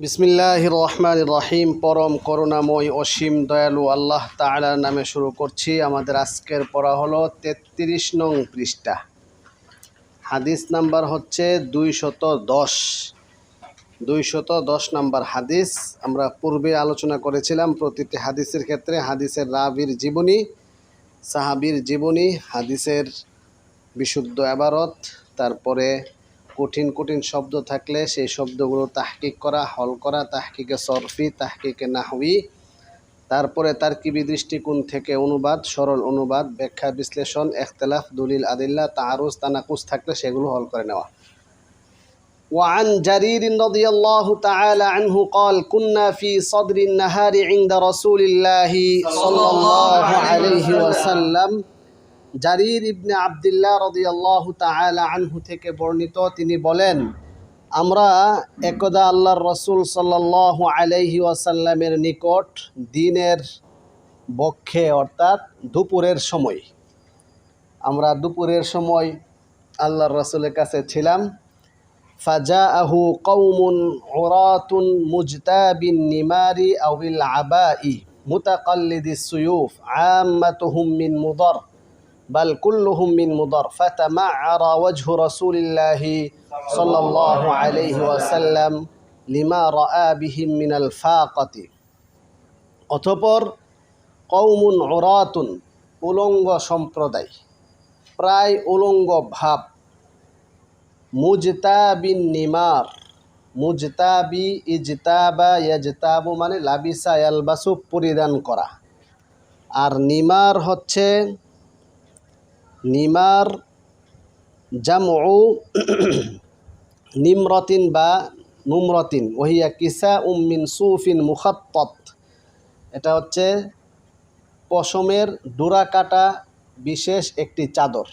বিসমিল্লাহ রহমান রহিম পরম করুণাময় অসীম দয়ালু আল্লাহ তাআলার নামে শুরু করছি। আমাদের আজকের পড়া হলো তেত্রিশ নং পৃষ্ঠা। হাদিস নাম্বার হচ্ছে দুইশত দশ। দুইশত দশ নাম্বার হাদিস। আমরা পূর্বে আলোচনা করেছিলাম প্রতিটি হাদিসের ক্ষেত্রে হাদিসের রাবির জীবনী, সাহাবির জীবনী, হাদিসের বিশুদ্ধ আবারত, তারপরে কঠিন কঠিন শব্দ থাকলে সেই শব্দগুলো তাহকিক করা হল করা তাহকিকে সরফি তাহকিকে নাহবি তারপরে তারকিবি দৃষ্টিকোণ থেকে অনুবাদ সরল অনুবাদ ব্যাখ্যা বিশ্লেষণ এখতলাফ দলিল আদিল্লা তারুজ তানাকুস থাকলে সেগুলো হল করে নেওয়া وعن جرير رضي الله تعالى عنه قال كنا في صدر النهار عند رسول الله صلى الله عليه وسلم জারির ইবনে আবদুল্লাহ রদিয়াল্লাহ তালা আনহু থেকে বর্ণিত, তিনি বলেন, আমরা একদা আল্লাহর রসুল সাল্লাহ আলহি ওয়াসাল্লামের নিকট দিনের বক্ষে, অর্থাৎ দুপুরের সময়, আমরা দুপুরের সময় আল্লাহর রসুলের কাছে ছিলাম ফাজা আহু কৌমুন ওরাতুন মুজতাবিন নিমারি আউল ই মুতাকাল্লিদি সুয়ুফ, আম্মাতুহুম মিন মুদর। بل كلهم من مضر فتمعر وجه رسول الله صلى الله عليه وسلم لما رأى بهم من الفاقة অতপর কৌমুন ওরাতুন উলঙ্গ সম্প্রদায় প্রায় উলঙ্গ ভাব মুজতাবিন নিমার মুজতাবি ইজতাবা ইয়াজতাবু মানে লাবিসা ইয়ালবাসু পরিধান করা আর নিমার হচ্ছে নিমার জামউ নিমরতিন বা নুমরতিন, ওহিয়া কিসা উম্মিন সুফিন মুখাত্তত। এটা হচ্ছে পশমের ডোরা কাটা বিশেষ একটি চাদর।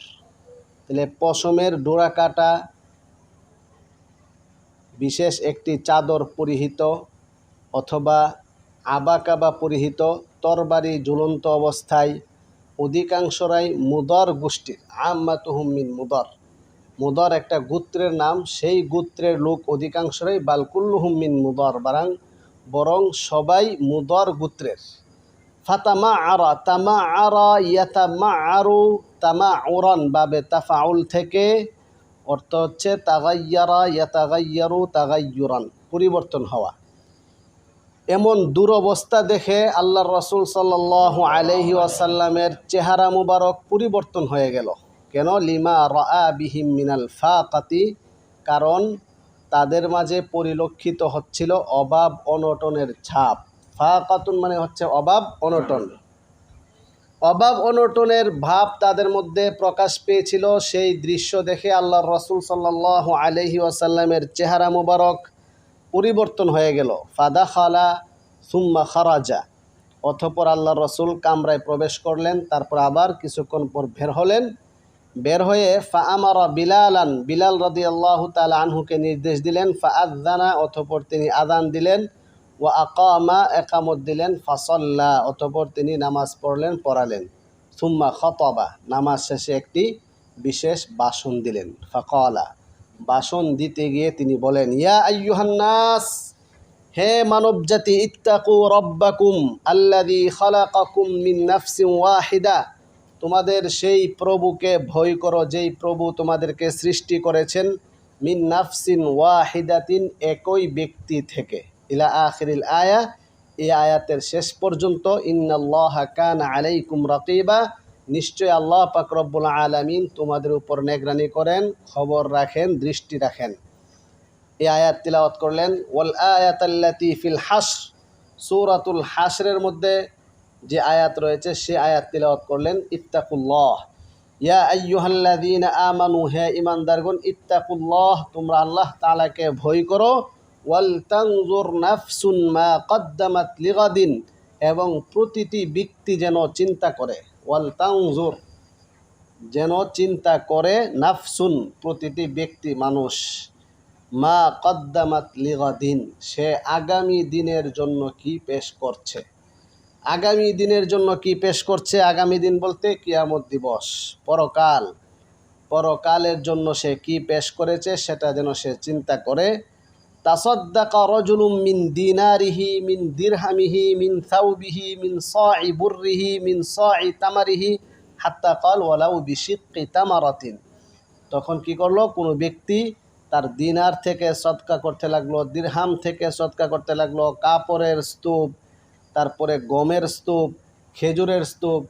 তাহলে পশমের ডোরা কাটা বিশেষ একটি চাদর পরিহিত অথবা আবাকাবা পরিহিত, তরবারি ঝুলন্ত অবস্থায় অধিকাংশরাই মুদর গোষ্ঠীর আম্মাতুহুমিন মুদর। মুদর একটা গোত্রের নাম, সেই গোত্রের লোক অধিকাংশরাই বালকুল্লুহুমিন মুদর, বারাং, বরং সবাই মুদর গোত্রের। ফাতামা আরা তামা আরা ইয়াতামা আরু তামা ওরন বাবে তাফাউল থেকে, অর্থ হচ্ছে তাগাইয়ারা ইয়াতাগাইয়ারু তাগাইয়ুরান, পরিবর্তন হওয়া। এমন দুরবস্থা দেখে আল্লাহ রসুল সাল্লাহ আলহি আসাল্লামের চেহারা মুবারক পরিবর্তন হয়ে গেল। কেন? লিমা রা বিহিম মিনাল ফাকাতি কারণ তাদের মাঝে পরিলক্ষিত হচ্ছিল অভাব অনটনের ছাপ। ফাকাতুন মানে হচ্ছে অভাব অনটন। অভাব অনটনের ভাব তাদের মধ্যে প্রকাশ পেয়েছিল সেই দৃশ্য দেখে আল্লাহ রসুল সাল্লাহ আলহি আসাল্লামের চেহারা মুবারক পরিবর্তন হয়ে গেল। ফাদা খালা সুম্মা খারাজা। অথপর আল্লাহ রসুল কামরায় প্রবেশ করলেন, তারপর আবার কিছুক্ষণ পর বের হলেন। বের হয়ে ফা আমারা বিলালান, বিলাল রদি আল্লাহ তালা আনহুকে নির্দেশ দিলেন ফা আদানা অথপর তিনি আদান দিলেন ও আকামা, একামত দিলেন, ফাসল্লা, অতপর তিনি নামাজ পড়লেন, পড়ালেন। সুম্মা খতবা, নামাজ শেষে একটি বিশেষ বাসন দিলেন, ফাকলা। বাসন দিতে গিয়ে তিনি বলেন, ইয়া আইয়ুহান্নাস, হে মানব জাতি ইত্তাকু রব্বাকুম আল্লাদি খালাকাকুম মিন নাফসিন ওয়াহিদা। তোমাদের সেই প্রভুকে ভয় করো, যেই প্রভু তোমাদেরকে সৃষ্টি করেছেন মিন নাফসিন ওয়াহিদাতিন একই ব্যক্তি থেকে। ইলা আখিরিল আয়া, এই আয়াতের শেষ পর্যন্ত, ইন্নাল্লাহ কান আলাইকুম রকিবা। নিশ্চয় আল্লাহ পাক রব্বুল আলামিন তোমাদের উপর নেগরানি করেন, খবর রাখেন, দৃষ্টি রাখেন। এই আয়াত তিলাওয়াত করলেন, ওয়াল আয়াতাল্লাতি ফিল হাস সূরাতুল হাসরের মধ্যে যে আয়াত রয়েছে, সে আয়াত তিলাওয়াত করলেন, ইত্তাকুল্লাহ ইয়া আইয়ুহাল্লাযীনা আমানু হে ঈমানদারগণ, ইত্তাকুল্লাহ তোমরা আল্লাহ তালাকে ভয় করো ওয়াল তানজুর নাফসুন মা কদ্দামাত লিগাদিন এবং প্রতিটি ব্যক্তি যেন চিন্তা করে। ওয়াল তানজুর যেন চিন্তা করে নাফসুন প্রতিটি ব্যক্তি মানুষ। মা কদ্দামাত লিগাদিন, সে আগামী দিনের জন্য কি পেশ করছে? আগামী দিনের জন্য কি পেশ করছে? আগামী দিন বলতে কিয়ামত দিবস, পরকাল। পরকালের জন্য সে কি পেশ করেছে? সেটা যেন সে চিন্তা করে তাসদ্দাকা রজুলুম মিন দিনারিহি, মিন দিরহামিহি, মিন থাউবিহি মিন সাই বুররিহি, মিন সাই তামারিহি, হাত্তা কল ওয়ালাউ বিশিক্কি তখন কি করল? কোনো ব্যক্তি তার দিনার থেকে সৎকা করতে লাগল, দিরহাম থেকে সৎকা করতে লাগল, কাপড়ের স্তূপ, তারপরে গমের স্তূপ, খেজুরের স্তূপ,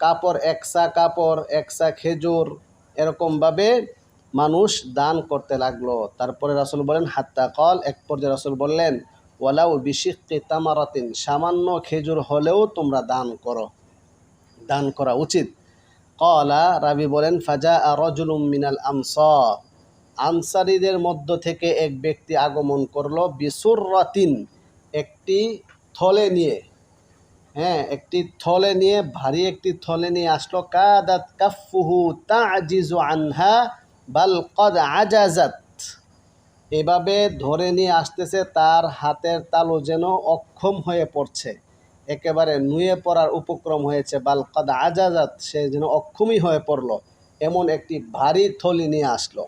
কাপড়, একসা কাপড়, একসা খেজুর, এরকমভাবে মানুষ দান করতে লাগল। তারপরে রাসুল বলেন, হাত্তা কল এক পর্যায়ে রাসুল বললেন, ওয়ালাউ বিশিক্কি তামারাতিন সামান্য খেজুর হলেও তোমরা দান করো। দান করা উচিত। কলা রাবি বলেন ফাজা রজুলুম মিনাল আনসার আনসারীদের মধ্য থেকে এক ব্যক্তি আগমন করল বিসুররাতিন, একটি থলে নিয়ে। হ্যাঁ একটি থলে নিয়ে, ভারী একটি থলে নিয়ে আসলো। কাদাত কাফুহু তা তাজিজু আনহা বাল কদ আজাজাত। এভাবে ধরে নিয়ে আসতেছে, তার হাতের তালু যেন অক্ষম হয়ে পড়ছে। একেবারে নুয়ে পড়ার উপক্রম হয়েছে। বাল কদ আজাজাত, সে যেন অক্ষমই হয়ে পড়ল। এমন একটি ভারী থলি নিয়ে আসলো।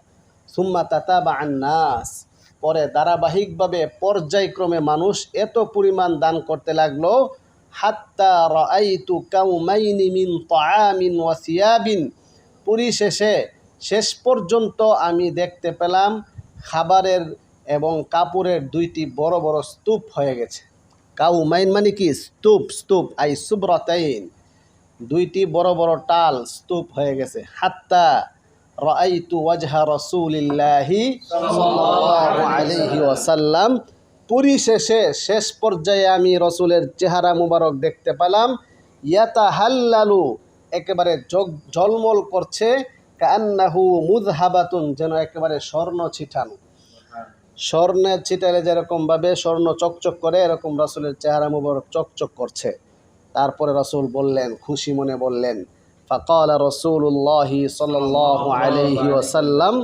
সুম্মা তাতা বা আন্নাস। পরে ধারাবাহিকভাবে পর্যায়ক্রমে মানুষ এত পরিমাণ দান করতে লাগল, হাত্তা রাআইতু কাউমাইনি মিন তাআমিন ওয়া সিয়াবিন। পরিশেষে শেষ পর্যন্ত আমি দেখতে পেলাম খাবারের এবং কাপড়ের দুইটি বড় বড় স্তূপ হয়ে গেছে। কাউমাইন মানে কি? স্তূপ স্তূপ, আই সুব্রতাইন। দুইটি বড় বড় টাল স্তূপ হয়ে গেছে। হাত্তা রাআইতু ওয়াজহা রাসূলিল্লাহি সাল্লাল্লাহু আলাইহি ওয়াসাল্লাম। পরিশেষে শেষ পর্যায়ে আমি রসুলের চেহারা মুবারক দেখতে পেলাম। ইয়াতা হাল্লালু একেবারে জগ জলমল করছে। কান্নাহু মুদহাবাতুন যেন একেবারে স্বর্ণ ছিটানো স্বর্ণের ছিটালে যেরকমভাবে স্বর্ণ চকচক করে, এরকম রসুলের চেহারা মুবারক চকচক করছে। তারপরে রসুল বললেন, খুশি মনে বললেন, ফাকাল রসুল্লাহ সাল্লাহ আলাইহি ওসাল্লাম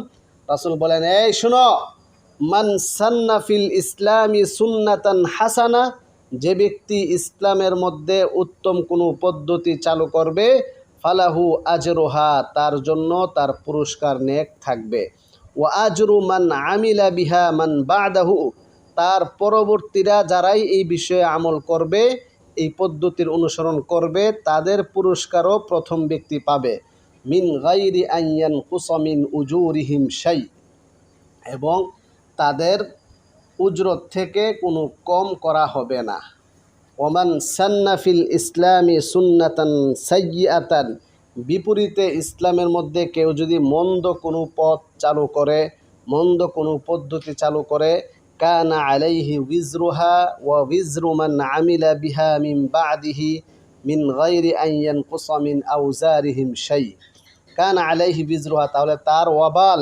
রসুল বলেন, এই শুনো, মান সান্নাফিল ইসলামী সুন্নাতান হাসানা, যে ব্যক্তি ইসলামের মধ্যে উত্তম কোনো পদ্ধতি চালু করবে ফালাহু আজরোহা, তার জন্য তার পুরস্কার নেক থাকবে। ও আজরু মান আমিলা বিহা মান বাদাহু, তার পরবর্তীরা যারাই এই বিষয়ে আমল করবে, এই পদ্ধতির অনুসরণ করবে, তাদের পুরস্কারও প্রথম ব্যক্তি পাবে। মিন গাইরি আইয়ান কুসমিন উজুরিহিম শাই, এবং তাদের উজরত থেকে কোনো কম করা হবে না। ওমান সান্নাফিল ইসলামী সুন্নাতান সাইয়াতান বিপরীতে ইসলামের মধ্যে কেউ যদি মন্দ কোনো পথ চালু করে, মন্দ কোনো পদ্ধতি চালু করে, কানা আলাইহি উইজরুহা ওয়া উইজরু মান আমিলা বিহা মিন বাদিহি মিন গাইরি আইয়ান কুসামিন আউজারিহিম শাই। কানা আলাইহি বিজরুহা তাহলে তার ওয়াবাল,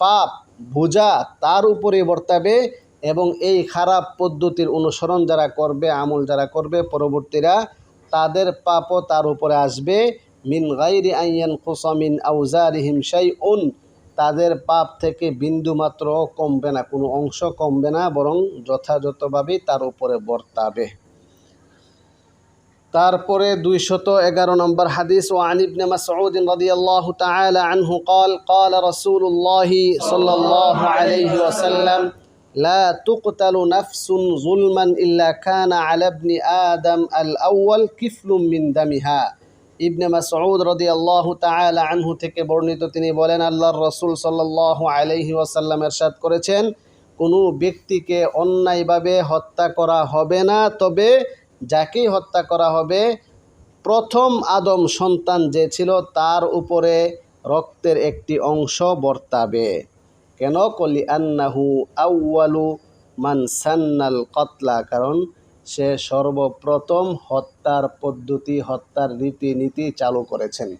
পাপ, বোঝা তার উপরে বর্তাবে এবং এই খারাপ পদ্ধতির অনুসরণ যারা করবে আমল যারা করবে পরবর্তীরা তাদের পাপও তার উপরে আসবে মিন গাইরি আইয়ান কুসামিন আউজারিহিম শাই উন তাদের পাপ থেকে বিন্দু মাত্র কমবে না কোনো অংশ কমবে না বরং যথাযথভাবেই তার উপরে বর্তাবে তারপরে দুইশত এগারো নম্বর হাদিস ও আনিবনে মাসউদ রাদিয়াল্লাহু তাআলা আনহু قال قال رسول الله صلى الله عليه وسلم لا تقتل نفس ظلما إلا كان على ابن آدم الأول كفل من دمها ইবনে মাসউদ রাদিয়াল্লাহু তাআলা আনহু থেকে বর্ণিত তিনি বলেন আল্লাহর রাসূল সাল্লাল্লাহু আলাইহি ওয়াসাল্লাম ارشاد করেছেন কোনো ব্যক্তিকে অন্যায়ভাবে হত্যা করা হবে না তবে যাকেই হত্যা করা হবে প্রথম আদম সন্তান যে ছিল তার উপরে রক্তের একটি অংশ বর্তাবে কেন কলি আন্নাহু আউয়ালু মান সান্নাল কতলা? কারণ সে সর্বপ্রথম হত্যার পদ্ধতি, হত্যার রীতিনীতি চালু করেছেন।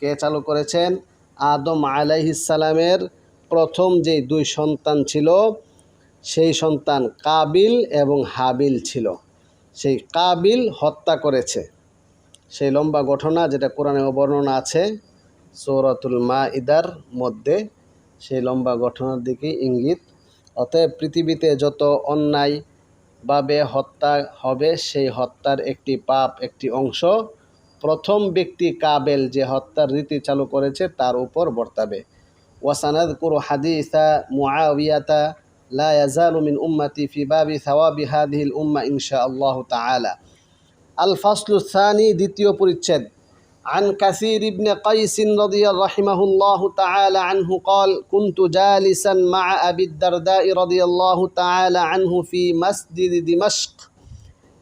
কে চালু করেছেন? আদম আলাইহিসালামের প্রথম যে দুই সন্তান ছিল, সেই সন্তান কাবিল এবং হাবিল ছিল। সেই কাবিল হত্যা করেছে। সেই লম্বা ঘটনা যেটা কোরআনে বর্ণনা আছে, সৌরতুল মা ইদার মধ্যে সেই লম্বা ঘটনার দিকে ইঙ্গিত। অতএব পৃথিবীতে যত অন্যায় ভাবে হত্যা হবে, সেই হত্যার একটি পাপ একটি অংশ। প্রথম ব্যক্তি কাবেল যে হত্যার রীতি চালু করেছে, তার উপর বর্তাবে। ওয়াসানাদ কুরু হাদিসা মুআবিয়াতা লা ইয়াজালু মিন উম্মতি ফি বাবি সাওয়াবি হাদিহিল উম্মা ইনশা আল্লাহ তাআলা। আল ফাসলু সানি দ্বিতীয় পরিচ্ছেদ। عن كثير بن قيس رضي رحمه الله تعالى عنه قال كنت جالسا مع أبي الدرداء رضي الله تعالى عنه في مسجد دمشق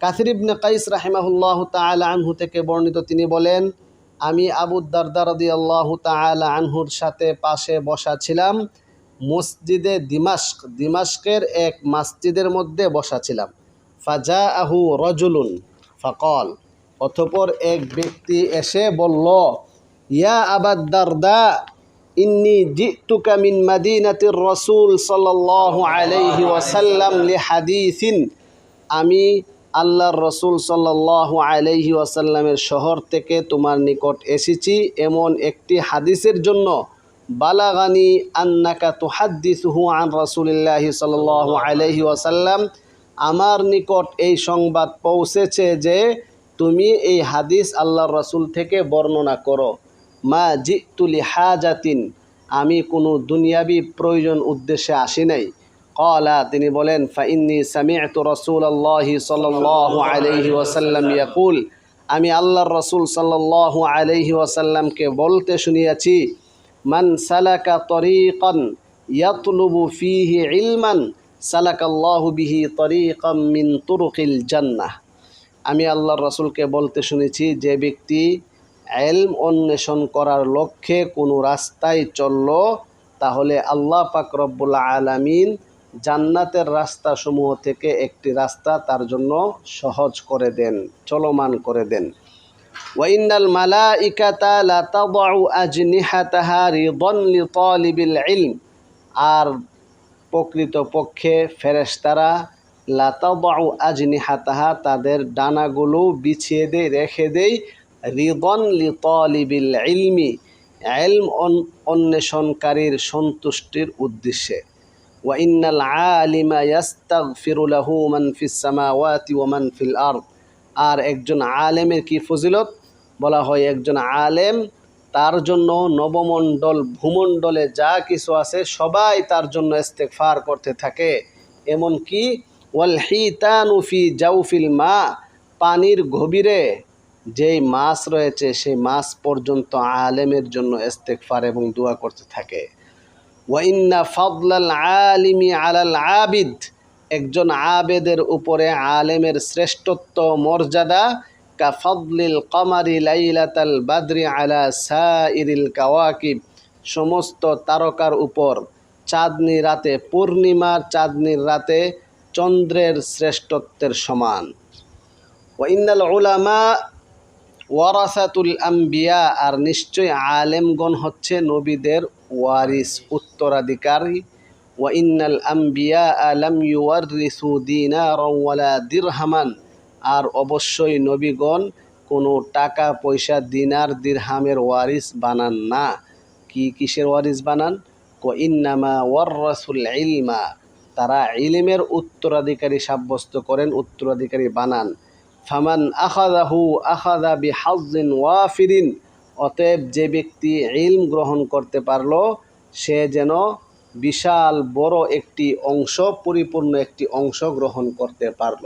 কাসির ইবনে কাইস রাহিমাহুল্লাহ তাআলা আনহু থেকে বর্ণিত তিনি বলেন আমি আবু দারদা রাদিয়াল্লাহু তাআলা আনহুর সাথে পাশে বসা ছিলাম মসজিদে দিমাস্ক দিমাস্কের এক মসজিদের মধ্যে বসা ছিলাম ফাজা আহু রজুলুন ফকল অতপর এক ব্যক্তি এসে বলল, ইয়া আবাদ দারদা, ইন্নি জিতুকা মিন মাদিনাতির রসুল সাল্লাল্লাহু আলাইহি ওয়াসাল্লাম লি হাদিসিন। আমি আল্লাহর রসুল সাল্লাল্লাহু আলাইহি ওয়াসাল্লামের শহর থেকে তোমার নিকট এসেছি এমন একটি হাদিসের জন্য। বালাগানি আন্নাকা তুহাদ্দিসুহু আন রাসূলিল্লাহি সাল্লাল্লাহু আলাইহি ওয়াসাল্লাম। আমার নিকট এই সংবাদ পৌঁছেছে যে তুমি এই হাদিস আল্লাহর রসুল থেকে বর্ণনা করো। মা জিতুলি হাজাতিন আমি কোনো দুনিয়াবি প্রয়োজন উদ্দেশ্যে আসি নাই। কলা তিনি বলেন, ফাইন্নি সামিআতু রাসূলুল্লাহি সাল্লাল্লাহু আলাইহি ওয়াসাল্লাম ইয়াকুল, আমি আল্লাহর রসুল সাল্লাল্লাহু আলাইহি ওয়াসাল্লামকে বলতে শুনিয়াছি, মান সালাকা তরিকান ইয়াতলুবু ফিহি ইলমান, সালাকাল্লাহু বিহি তরিকাম মিন তুরুকিল জান্নাহ। আমি আল্লাহর রসুলকে বলতে শুনেছি, যে ব্যক্তি এলম অন্বেষণ করার লক্ষ্যে কোনো রাস্তায় চলল, তাহলে আল্লাহ পাক রব্বুল আলামিন জান্নাতের রাস্তাসমূহ থেকে একটি রাস্তা তার জন্য সহজ করে দেন, চলমান করে দেন। ওয়াইনাল মালা ইকাতা আর প্রকৃত পক্ষে ফেরেশতারা লাতাদউ আজনিহাতাহা, তাদের ডানাগুলো বিছিয়ে দেয় রেখে দেয় রিদন লিতালিবিল ইলমি এলম অন্বেষণকারীর সন্তুষ্টির উদ্দেশ্যে। ওয়াইনাল আলিমা ইয়াস্তাগফিরু লাহু মান ফিস সামাওয়াতি ওয়া মান ফিল আরদ। আর একজন আলেমের কি ফজিলত? বলা হয় একজন আলেম তার জন্য নবমণ্ডল, ভূমণ্ডলে যা কিছু আছে সবাই তার জন্য ইস্তেগফার করতে থাকে। এমনকি ওয়াল হিতানু জাউফিল মা, পানির গভীরে যেই মাছ রয়েছে, সেই মাছ পর্যন্ত আলেমের জন্য ইস্তেগফার এবং দোয়া করতে থাকে। ওয়াইন্না ফদলাল আলিমি আলাল আবিদ, একজন আবেদের উপরে আলেমের শ্রেষ্ঠত্ব মর্যাদা, কাফদলিল কমারি লাইলাতাল বাদরি আলা সাইরিল কাওয়াকিব। সমস্ত তারকার উপর চাঁদনি রাতে, পূর্ণিমার চাঁদনির রাতে চন্দ্রের শ্রেষ্ঠত্বের সমান। ওয়াইনাল উলামা ওয়ারাসাতুল আম্বিয়া, আর নিশ্চয় আলেমগণ হচ্ছে নবীদের ওয়ারিস, উত্তরাধিকারী। ওয়াইনাল আম্বিয়া আলাম ইউয়ারিসু দিনারাও ওয়ালা দিরহামান, আর অবশ্যই নবীগণ কোনো টাকা, পয়সা, দিনার, দিরহামের ওয়ারিস বানান না। কি কিসের ওয়ারিস বানান? কো ইন্নামা ওয়াররাসুল ইলমা তারা ইলিমের উত্তরাধিকারী সাব্যস্ত করেন উত্তরাধিকারী বানান ফামান আখাদাহু আখাদা বি হাজিন ওয়াফিরিন অতএব যে ব্যক্তি ইলম গ্রহণ করতে পারল সে যেন বিশাল বড় একটি অংশ পরিপূর্ণ একটি অংশ গ্রহণ করতে পারল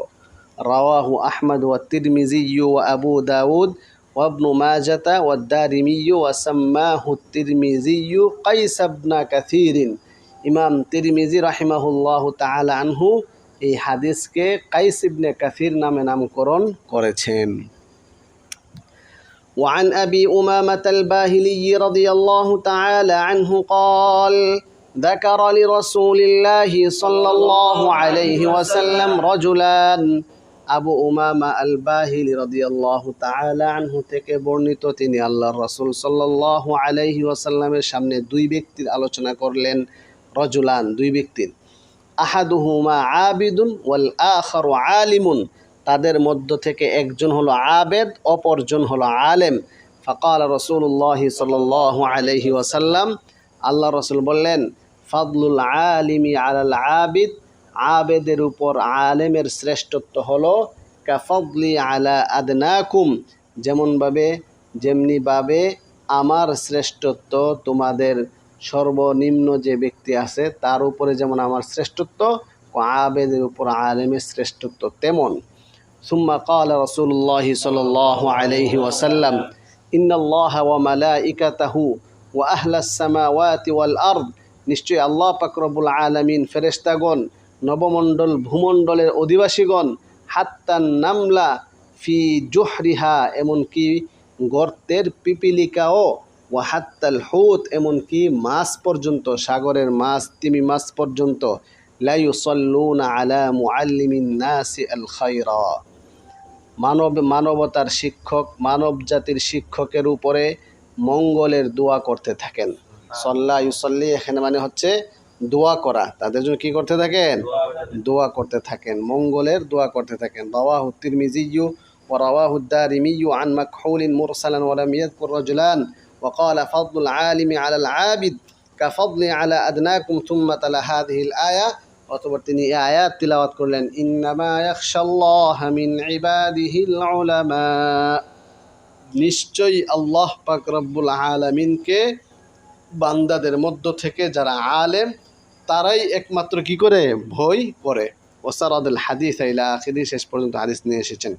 রাওয়াহু আহমদ ওয়া তিরমিজি ওয়া আবু দাউদ وابن ماجة والدارمي وسماه الترمذي قيس بن كثير ইমাম তিরমিজি রাহিমাহুল্লাহ তাআলা আনহু এই হাদিসকে কাইস ইবনে কাসির নামে নামকরণ করেছেন وعن أبي أمامة الباهلي رضي الله تعالى عنه قال ذكر لرسول الله صلى الله عليه وسلم رجلان আবু উমামা আল বাহিলি রদিয়াল্লাহ তাআলা আনহু থেকে বর্ণিত তিনি আল্লাহর রাসূল সাল্লাল্লাহু আলাইহি ওয়াসাল্লামের সামনে দুই ব্যক্তির আলোচনা করলেন রজুলান, দুই ব্যক্তির আহাদুহুমা আবিদুন ওয়াল আখারু আলিমুন। তাদের মধ্য থেকে একজন হলো আবেদ, অপরজন হলো আলেম। ফকাল রসুল্লাহ সাল্লাহ আলহি ওয়াসাল্লাম, আল্লাহ রসুল বললেন, ফাদলুল আলিমি আলাল আবিদ। আবেদের উপর আলেমের শ্রেষ্ঠত্ব হলো, কাফদলি আলা আদনাকুম। যেমনভাবে, যেমনিভাবে আমার শ্রেষ্ঠত্ব তোমাদের সর্বনিম্ন যে ব্যক্তি আছে তার উপরে যেমন আমার শ্রেষ্ঠত্ব আবেদের উপর আলেমের শ্রেষ্ঠত্ব তেমন ثم قال رسول الله صلى الله عليه وسلم إن الله وملائكته وأهل السماوات والأرض নিশ্চয়ই আল্লাহ পাকরবুল আলমিন ফেরেস্তাগণ নবমণ্ডল ভূমণ্ডলের অধিবাসীগণ হাত্তান নামলা ফি জোহরিহা এমনকি গর্তের পিপিলিকাও ওয়াহাত্তাল হুত, এমনকি মাস পর্যন্ত, সাগরের মাস তিমি মাস পর্যন্ত নাসি আল মানব, মানবতার শিক্ষক, মানব জাতির শিক্ষকের উপরে মঙ্গলের দোয়া করতে থাকেন। সল্লা ইউসল্লি এখানে মানে হচ্ছে দোয়া করা। তাদের জন্য কী করতে থাকেন? দোয়া করতে থাকেন। মঙ্গলের দোয়া করতে থাকেন। বাবা রওয়াহুদ্দির মিজিউ ও রওয়াহুদ্দার ইমিউ আন মাকহৌলিন মুরসালান ওয়ালাম ইয়াদকুর রাজুলান وقال فضل العالم على العابد كفضل على أدناكم ثم تلا هذه الآية অতপর তিনি এই আয়াত তিলাওয়াত করলেন ইন্নামা ইয়াখশাল্লাহ মিন ইবাদিহিল উলামা নিশ্চয়ই আল্লাহ পাক রব্বুল আলামিনকে বান্দাদের মধ্য থেকে যারা আলেম তারাই একমাত্র কি করে ভয় করে ওসারাদুল হাদিস ইলা আখিরি শেষ পর্যন্ত হাদিস নিয়ে এসেছেন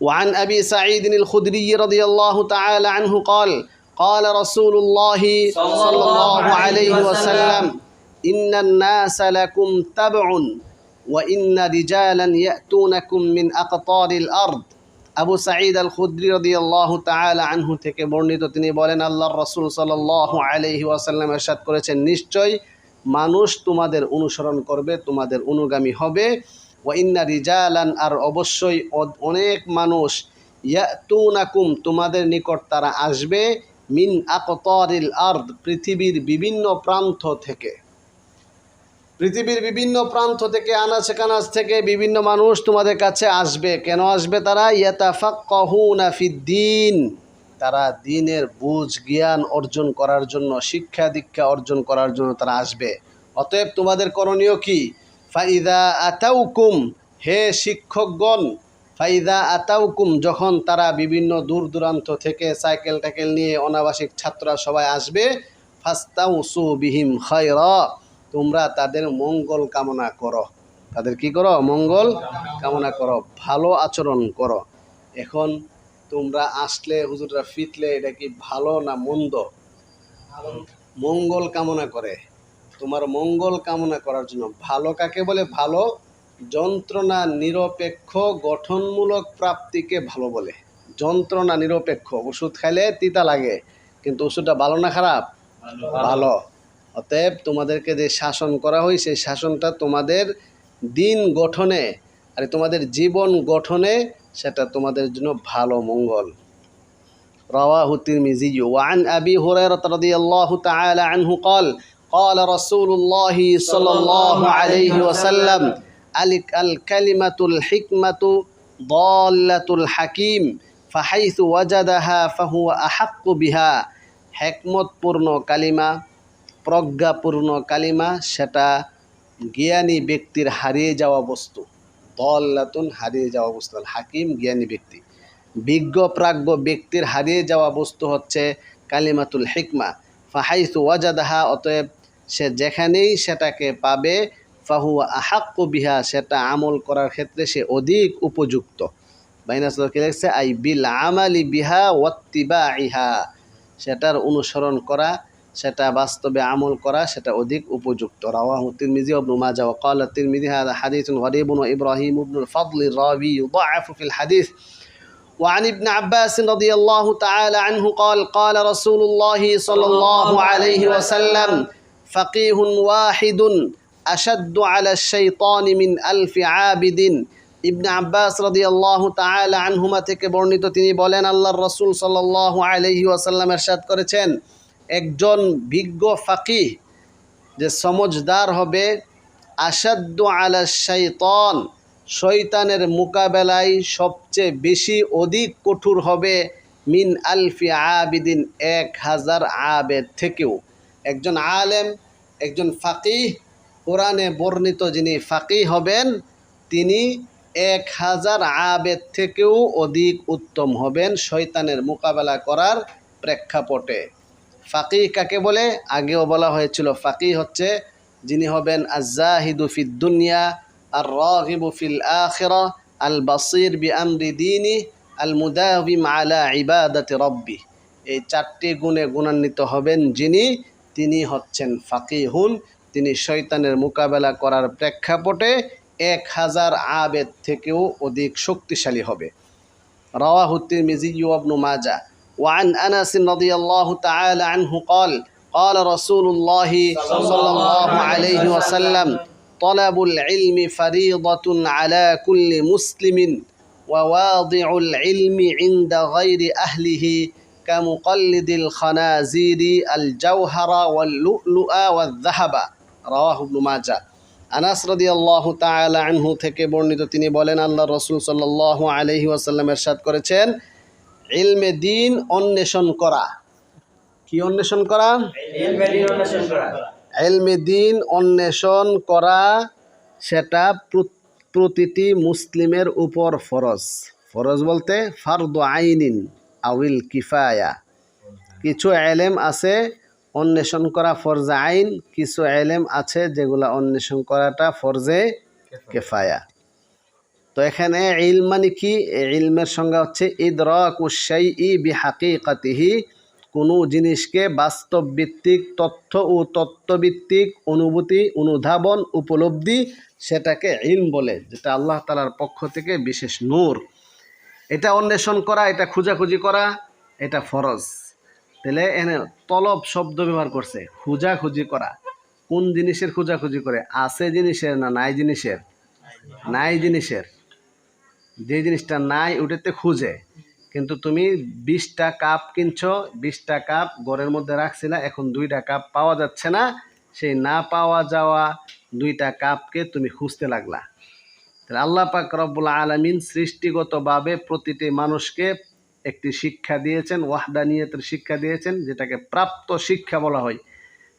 وعن أبي سعيد الخدري رضي الله تعالى عنه قال قال رسول الله صلى الله عليه وسلم إن الناس لكم تبع وإن رجالا يأتونكم من أقطار الأرض আবু সাঈদ আল খুদ্রি রদি আল্লাহ তালা আনহু থেকে বর্ণিত তিনি বলেন আল্লাহর রসুল সাল্লাহ আলহি ওয়াসাল্লাম এরশাদ করেছেন নিশ্চয় মানুষ তোমাদের অনুসরণ করবে তোমাদের অনুগামী হবে ওয়াইন্না রিজালান আর অবশ্যই অনেক মানুষ, ইয়াতুনাকুম তোমাদের নিকট তারা আসবে, মিন আকতরিল আর্দ পৃথিবীর বিভিন্ন প্রান্ত থেকে। পৃথিবীর বিভিন্ন প্রান্ত থেকে আনাচে কানাচ থেকে বিভিন্ন মানুষ তোমাদের কাছে আসবে। কেন আসবে তারা? ইয়াতাফাক্কাহুনা ফিদ্দিন তারা দিনের বুঝ, জ্ঞান অর্জন করার জন্য, শিক্ষা দীক্ষা অর্জন করার জন্য তারা আসবে। অতএব তোমাদের করণীয় কি? ফাইদা আতাউকুম, হে শিক্ষকগণ, ফাইদা আতাউকুম, যখন তারা বিভিন্ন দূর দূরান্ত থেকে সাইকেল টাইকেল নিয়ে অনাবাসিক ছাত্ররা সবাই আসবে ফাস্তাউ সু বিহিম খয়রা, তোমরা তাদের মঙ্গল কামনা করো। তাদের কি করো? মঙ্গল কামনা করো, ভালো আচরণ করো। এখন তোমরা আসলে হুজুররা ফিতলে, এটা কি ভালো না মন্দ? মঙ্গল কামনা করে। তোমার মঙ্গল কামনা করার জন্য ভালো কাকে বলে ভালো যন্ত্রণা নিরপেক্ষ গঠনমূলক প্রাপ্তিকে ভালো বলে যন্ত্রণা নিরপেক্ষ ওষুধ খাইলে তিতা লাগে কিন্তু ওষুধটা ভালো না খারাপ ভালো অতএব তোমাদেরকে যে শাসন করা হয় সেই শাসনটা তোমাদের দিন গঠনে আর তোমাদের জীবন গঠনে সেটা তোমাদের জন্য ভালো মঙ্গল رواه الترمذي وعن أبي هريرة رضي الله تعالى عنه قال قال رسول الله صلى الله عليه وسلم "الك- الكلمة الحكمة ضالة الحكيم فحيث وجدها فهو أحق بها হেকমতপূর্ণ কালিমা প্রজ্ঞাপূর্ণ কালিমা সেটা জ্ঞানী ব্যক্তির হারিয়ে যাওয়া বস্তু দল্লাতুন হারিয়ে যাওয়া বস্তু আল হাকিম জ্ঞানী ব্যক্তি বিজ্ঞ প্রাজ্ঞ ব্যক্তির হারিয়ে যাওয়া বস্তু হচ্ছে কালিমাতুল হিকমা ফাহাইসু ওয়াজাদাহা অতএব সে যেখানেই সেটাকে পাবে ফাহু আহাক্কু বিহা সেটা আমল করার ক্ষেত্রে সে অধিক উপযুক্ত বাইনাস কি লিখছে আই বিল আমালি বিহা ওয়াত্তিবা ইহা সেটার অনুসরণ করা সেটা বাস্তবে আমল করা সেটা অধিক উপযুক্ত রাওয়াহু তিরমিজি ইবনু মাজাহ ওয়া ক্বালা তিরমিজি হাদা হাদিসুন গরীবুন ওয়া ইব্রাহিম ইবনুল ফাদল রাবি يضعف في الحديث وعن ابن عباس رضي الله تعالى عنه قال قال رسول الله صلى الله عليه وسلم ফাকিহুন ওয়াহিদুন আসাদ্দ আলা শৈতান ইমিন আলফি আবিদিন। ইবনা আব্বাস রদি আল্লাহ তালা আনহুমা থেকে বর্ণিত তিনি বলেন আল্লাহ রসুল সাল্লাহ আলহি আসাল্লাম এরশাদ করেছেন, একজন বিজ্ঞ ফাকিহ যে সমজদার হবে আসাদ্দ আলা শৈতন শৈতানের মোকাবেলায় সবচেয়ে বেশি অধিক কঠোর হবে, মিন আলফি আবিদিন, এক হাজার আবেদ থেকেও। একজন আলেম, একজন ফাকিহ, কোরআনে বর্ণিত যিনি ফাকিহ হবেন, তিনি এক হাজার আবেদ থেকেও অধিক উত্তম হবেন শয়তানের মোকাবেলা করার প্রেক্ষাপটে। ফাকি কাকে বলে? আগেও বলা হয়েছিল ফাকি হচ্ছে যিনি হবেন আজাহিদু ফিদ দুনিয়া আর রাগিবু ফিল আখিরা আল বাসির বি আমরি দিনি আল মুদাবিম আলা ইবাদাতি রব্বি। এই চারটি গুণে গুণান্বিত হবেন যিনি তিনি হচ্ছেন ফাকিহুন তিনি শয়তানের মোকাবেলা করার প্রেক্ষাপটে এক হাজার আবেদ থেকেও অধিক শক্তিশালী হবে رواه الترمذي وابن ماجه وعن انس رضي الله تعالى عنه قال قال رسول الله صلى الله عليه وسلم طلب العلم فريضة على كل مسلم وواضع العلم عند غير أهله আল জাওহারা লুআ আনাস আল্লাহ আনহু থেকে বর্ণিত তিনি বলেন আল্লাহ রসুল সাল্লাহ আলহি ওয়াসাল্লাম এরশাদ করেছেন ইলমে দিন অন্বেষণ করা। কি অন্বেষণ করা? এলমে দিন অন্বেষণ করা। সেটা প্রতিটি মুসলিমের উপর ফরজ। ফরজ বলতে ফার্দ আইনিন। আউইল কিফায়া। কিছু এলেম আছে অন্বেষণ করা ফরজে আইন, কিছু এলেম আছে যেগুলা অন্বেষণ করাটা ফরজে কেফায়া। তো এখানে ইল মানে কি? ইলমের সংজ্ঞা হচ্ছে ইদরক উসাই ই বি হাকিকাতিহি কোনো জিনিসকে বাস্তব ভিত্তিক তথ্য ও তত্ত্বভিত্তিক অনুভূতি, অনুধাবন, উপলব্ধি, সেটাকে ইলম বলে, যেটা আল্লাহ তালার পক্ষ থেকে বিশেষ নূর। এটা অন্বেষণ করা, এটা খোঁজাখুঁজি করা, এটা ফরজ। তাহলে এনে তলব শব্দ ব্যবহার করছে, খোঁজাখুঁজি করা। কোন জিনিসের খোঁজাখুঁজি করে, আছে জিনিসের না নাই জিনিসের? নাই জিনিসের। যে জিনিসটা নাই ওটাতে খুঁজে। কিন্তু তুমি বিশটা কাপ কিনছো, বিশটা কাপ ঘরের মধ্যে রাখছিলা, এখন দুইটা কাপ পাওয়া যাচ্ছে না। সেই না পাওয়া যাওয়া দুইটা কাপকে তুমি খুঁজতে লাগলা। তাহলে আল্লাহ পাক রব্বুল আলমিন সৃষ্টিগতভাবে প্রতিটি মানুষকে একটি শিক্ষা দিয়েছেন, ওয়াহদানিয়তের শিক্ষা দিয়েছেন, যেটাকে প্রাপ্ত শিক্ষা বলা হয়।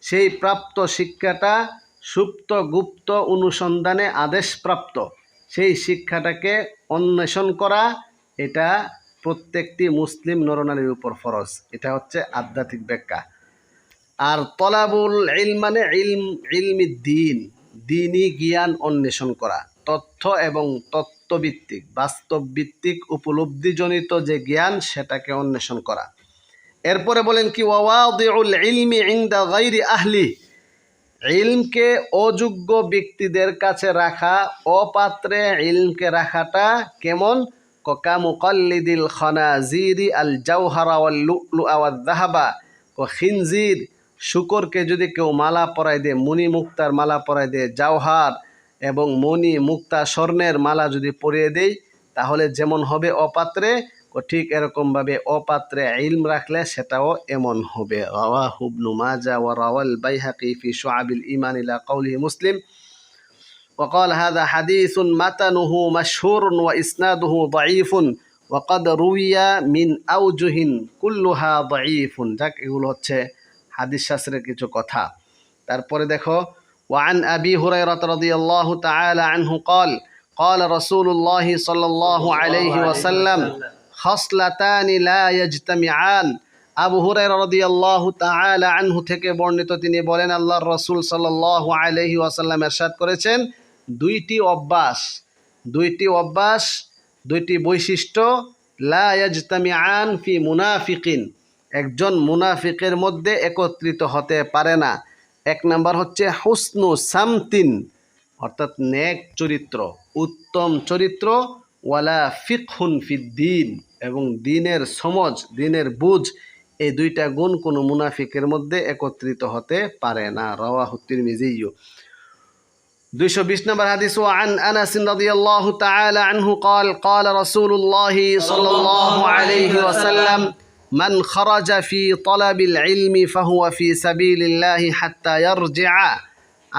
সেই প্রাপ্ত শিক্ষাটা সুপ্ত, গুপ্ত অনুসন্ধানে আদেশপ্রাপ্ত। সেই শিক্ষাটাকে অন্বেষণ করা, এটা প্রত্যেকটি মুসলিম নরনারীর উপর ফরজ। এটা হচ্ছে আধ্যাত্মিক ব্যাখ্যা। আর তলাবুল ইল মানে ইলম, ইলমি দিন দিনই জ্ঞান অন্বেষণ করা। তথ্য এবং তত্ত্বভিত্তিক বাস্তব ভিত্তিক উপলব্ধিজনিত যে জ্ঞান সেটাকে অন্বেষণ করা। এরপরে বলেন কি ইলমি আহলি ইলমকে অযোগ্য ব্যক্তিদের কাছে রাখা, অপাত্রে ইলমকে রাখাটা কেমন? ককা মুকল্লিদিল খনাজিরি আল জাওহারা ওয়াল লুলু আওয়াল দাহাবা ও খিনজির শুকরকে যদি কেউ মালা পরায় দেয় মণি মুক্তার মালা পরায় দেয় জাওহার এবং মণি মুক্তা স্বর্ণের মালা যদি পরিয়ে দেই তাহলে যেমন হবে অপাত্রে ও ঠিক এরকমভাবে অপাত্রে ইলম রাখলে সেটাও এমন হবে রাওয়া হুবনু মাজা ওয়া রাওয়াল বাইহাকি ফি শুআবিল ইমান ইলা কওলিহি মুসলিম وقال هذا حديث متنه مشهور وإسناده ضعيف وقد روي من أوجه كلها ضعيف যাক এগুলো হচ্ছে হাদিস শাস্ত্রের কিছু কথা তারপরে দেখো وعن أبي هريرة رضي الله تعالى عنه قال قال رسول الله صلى الله عليه وسلم خصلتان لا يجتمعان আবু হুরাইরা রাদিয়াল্লাহু তাআলা আনহু থেকে বর্ণিত তিনি বলেন আল্লাহর রাসূল সাল্লাল্লাহু আলাইহি ওয়াসাল্লাম ارشاد করেছেন দুইটি অভ্যাস দুইটি অভ্যাস দুইটি বৈশিষ্ট্য লা ইয়াজতামিআন ফি মুনাফিকিন একজন মুনাফিকের মধ্যে একত্রিত হতে পারে না এক নাম্বার হচ্ছে হুসনু সামতিন অর্থাৎ নেক চরিত্র উত্তম চরিত্র ওয়ালা ফিকহুন ফিদ্দিন এবং দিনের সমজ দিনের বুঝ এই দুইটা গুণ কোনো মুনাফিকের মধ্যে একত্রিত হতে পারে না রওয়াহু তিরমিজিয়্যু দুইশো বিশ নম্বর হাদিস ও আন আনাস রাদিয়াল্লাহু তাআলা আনহু قال قال رسول الله صلى الله عليه وسلم মান في طلب العلم ইলমি في سبيل الله حتى يرجع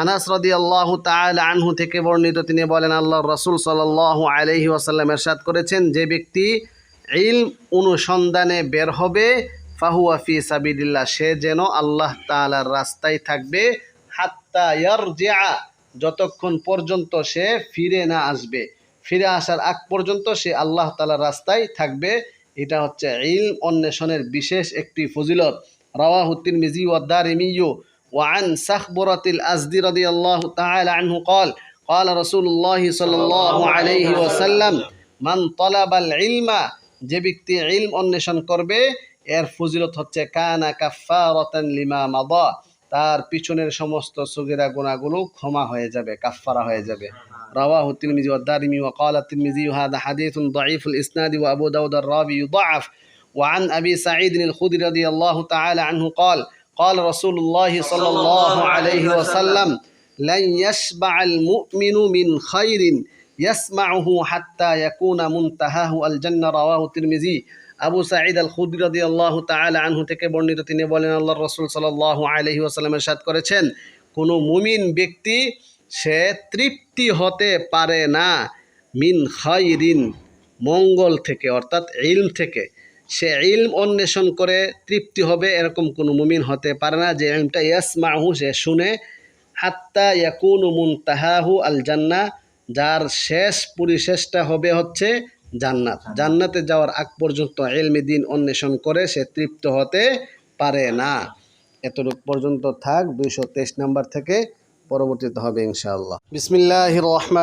আনাস রাদিয়াল্লাহু তাআলা আনহু থেকে বর্ণিত তিনি বলেন, আল্লাহর রসুল সাল্লাহ আলহি ওয়াসাল্লাম এরশাদ করেছেন, যে ব্যক্তি ইল অনুসন্ধানে বের হবে ফাহু আফি সাবিদুল্লাহ সে যেন আল্লাহ তালার রাস্তায় থাকবে হাত্তায়ার ইয়ারজিআ, যতক্ষণ পর্যন্ত সে ফিরে না আসবে। ফিরে আসার আগ পর্যন্ত সে আল্লাহ তালার রাস্তায় থাকবে। এটা হচ্ছে ইলম অন্বেষণের বিশেষ একটি ফজিলত رواه الترمذي والدارمي وعن سخبرة الأزدي رضي الله تعالى عنه قال قال رسول الله صلى الله عليه وسلم من طلب العلم যে ব্যক্তি ইলম অন্বেষণ করবে এর ফজিলত হচ্ছে কানা কাফারাতান লিমা মাদা তার পিছনের সমস্ত সুগিরা গুণাগুলো ক্ষমা হয়ে যাবে কাফফারা হয়ে যাবে رواه الترمذي والدارمي وقال الترمذي هذا حديث ضعيف الإسناد وأبو داود الراوي يضعف وعن أبي سعيد الخدري رضي الله تعالى عنه قال قال رسول الله صلى الله عليه وسلم لن يشبع المؤمن من خير يسمعه حتى يكون منتهاه الجنة رواه الترمذي আবু সাঈদ আল খুদ্রি রদি আল্লাহ তাআলা আনহু থেকে বর্ণিত তিনি বলেন আল্লাহ রসুল সাল্লাল্লাহু আলাইহি ওয়াসাল্লামের সাথ করেছেন কোনো মুমিন ব্যক্তি সে তৃপ্তি হতে পারে না। মিন খাইরিন মঙ্গল থেকে, অর্থাৎ ইলম থেকে। সে ইলম অন্বেষণ করে তৃপ্তি হবে এরকম কোনো মুমিন হতে পারে না। যে ইলমটা ইয়াসমাহু সে শুনে, হাত্তা ইয়াকুনু মুনতাহাহু আল জান্না যার শেষ পরিশেষটা হবে হচ্ছে জান্নাত। জান্নাতে যাওয়ার আগ পর্যন্ত এলমি দিন অন্বেষণ করে সে তৃপ্ত হতে পারে না। এতটুক পর্যন্ত থাক। দুইশো তেইশ নাম্বার থেকে পরবর্তীতে হবে ইনশাআল্লাহ। বিসমিল্লাহ রহমান